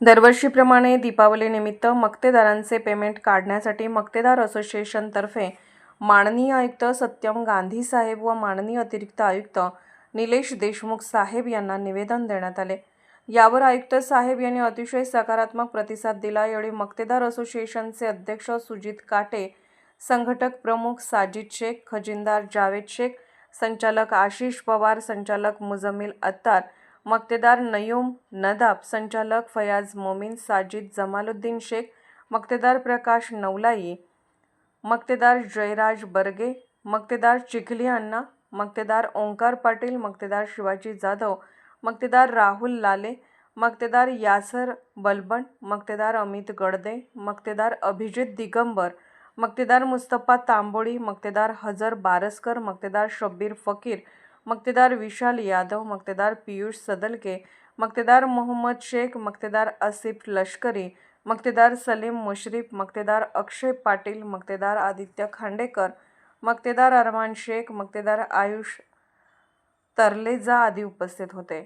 दरवर्षीप्रमाणे दीपावलीनिमित्त मक्तेदारांचे पेमेंट काढण्यासाठी मक्तेदार असोसिएशनतर्फे माननीय आयुक्त सत्यम गांधी साहेब व माननीय अतिरिक्त आयुक्त निलेश देशमुख साहेब यांना निवेदन देण्यात आले. यावर आयुक्त साहेब यांनी अतिशय सकारात्मक प्रतिसाद दिला. यावेळी मक्तेदार असोसिएशनचे अध्यक्ष सुजित काटे संघटक प्रमुख साजिद शेख खजिनदार जावेद शेख संचालक आशिष पवार संचालक मुजमिल अत्तार मक्तेदार नयूम नदाब संचालक फयाज मोमीन साजिद जमालुद्दीन शेख मक्तेदार प्रकाश नवलाई मक्तेदार जयराज बर्गे मक्तेदार चिखली अण्णा मक्तेदार ओंकार पाटील मक्तेदार शिवाजी जाधव मक्तेदार राहुल लाले मक्तेदार यासर बलबन मक्तेदार अमित गडदे मक्तेदार अभिजित दिगंबर मक्तेदार मुस्तफा तांबोळी मक्तेदार हजर बारसकर मक्तेदार शब्बीर फकीर मक्तेदार विशाल यादव मक्तेदार पियुष सदलके मक्तेदार मोहम्मद शेख मक्तेदार आसिफ लष्करी मक्तेदार सलीम मुश्रीफ मक्तेदार अक्षय पाटील मक्तेदार आदित्य खांडेकर मक्तेदार अरमान शेख मक्तेदार आयुष तरलेजा आदी उपस्थित होते.